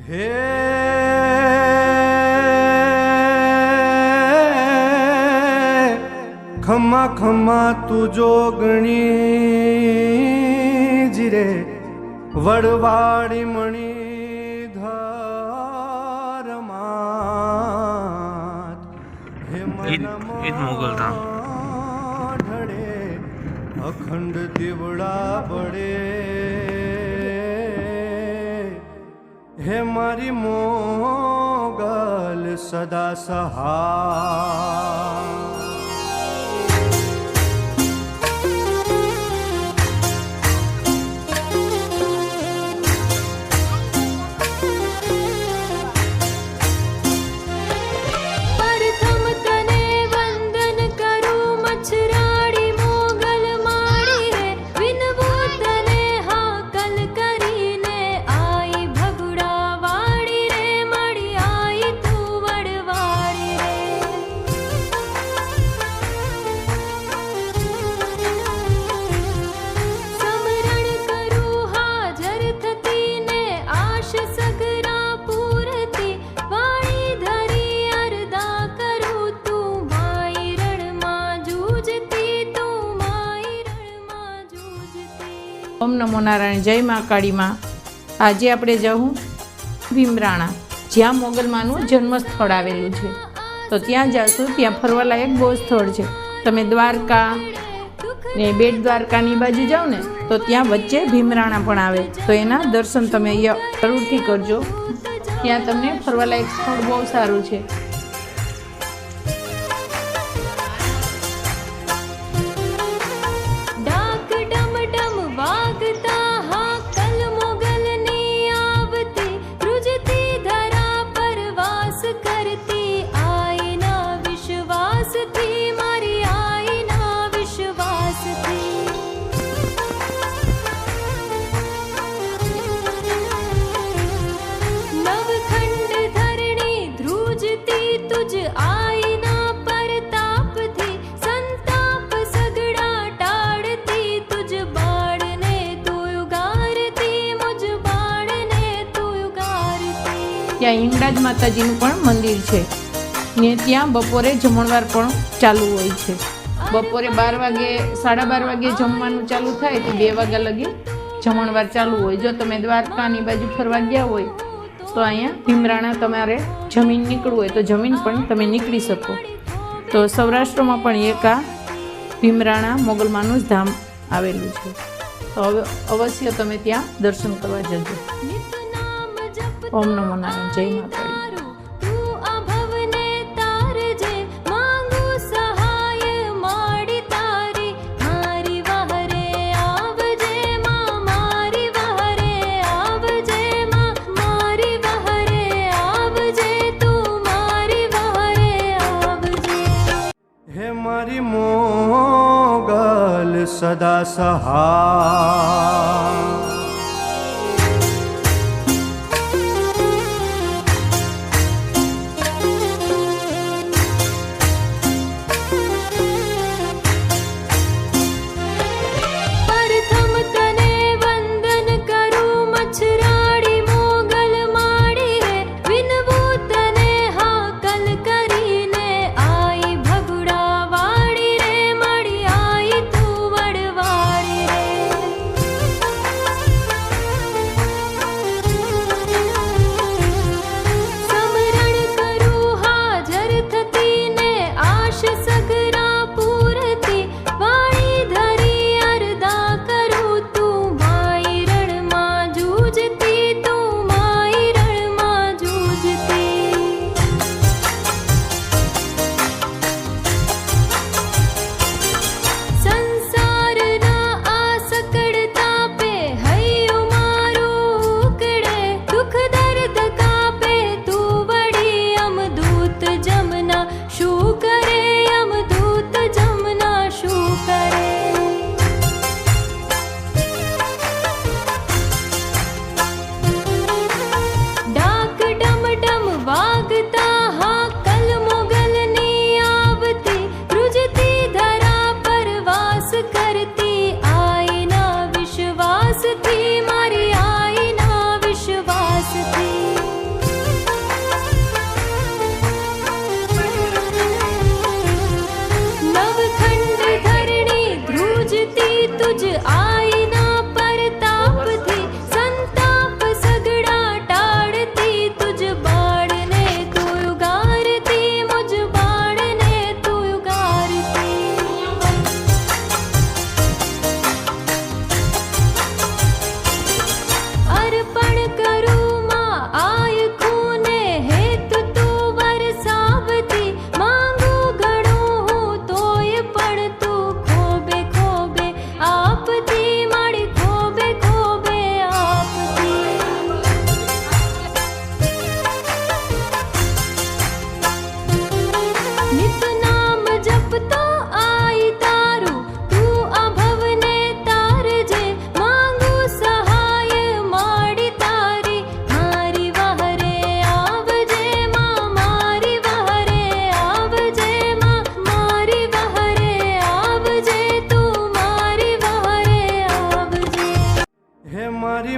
હે ખમા ખમ્મા તું જોગણી જીરે વડવાડી મણી ધરમાત હે ઈદ- મુઘલ ધામ. અખંડ દીવડા બળે હે મારી મોગલ સદા સહા નમો નારાયણ, જય મા કાળીમાં. આજે આપણે જવું ભીમરાણા, જ્યાં મોગલમાનું જન્મસ્થળ આવેલું છે. તો ત્યાં જશું, ત્યાં ફરવાલાયક બહુ સ્થળ છે. તમે દ્વારકા ને બેટ દ્વારકાની બાજુ જાઓ ને, તો ત્યાં વચ્ચે ભીમરાણા પણ આવે. તો એના દર્શન તમે અહીંયા જરૂરથી કરજો. ત્યાં તમને ફરવાલાયક સ્થળ બહુ સારું છે. ત્યાં હિંગળાજ માતાજીનું પણ મંદિર છે. ને ત્યાં બપોરે જમણવાર પણ ચાલુ હોય છે. બપોરે બાર વાગે, સાડા બાર વાગે જમવાનું ચાલુ થાય તો બે વાગ્યા લગી જમણવાર ચાલુ હોય. જો તમે દ્વારકાની બાજુ ફરવા ગયા હોય, તો અહીંયા ભીમરાણા તમારે જમીન નીકળવું હોય તો જમીન પણ તમે નીકળી શકો. તો સૌરાષ્ટ્રમાં પણ એક આ ભીમરાણા મોગલમાનું જ ધામ આવેલું છે. તો હવે અવશ્ય તમે ત્યાં દર્શન કરવા જજો. ઓમ નમો નારાયણ. જય માતાજી. મારી વહરે આવજે માં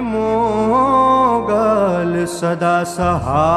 मोगल सदा सहा।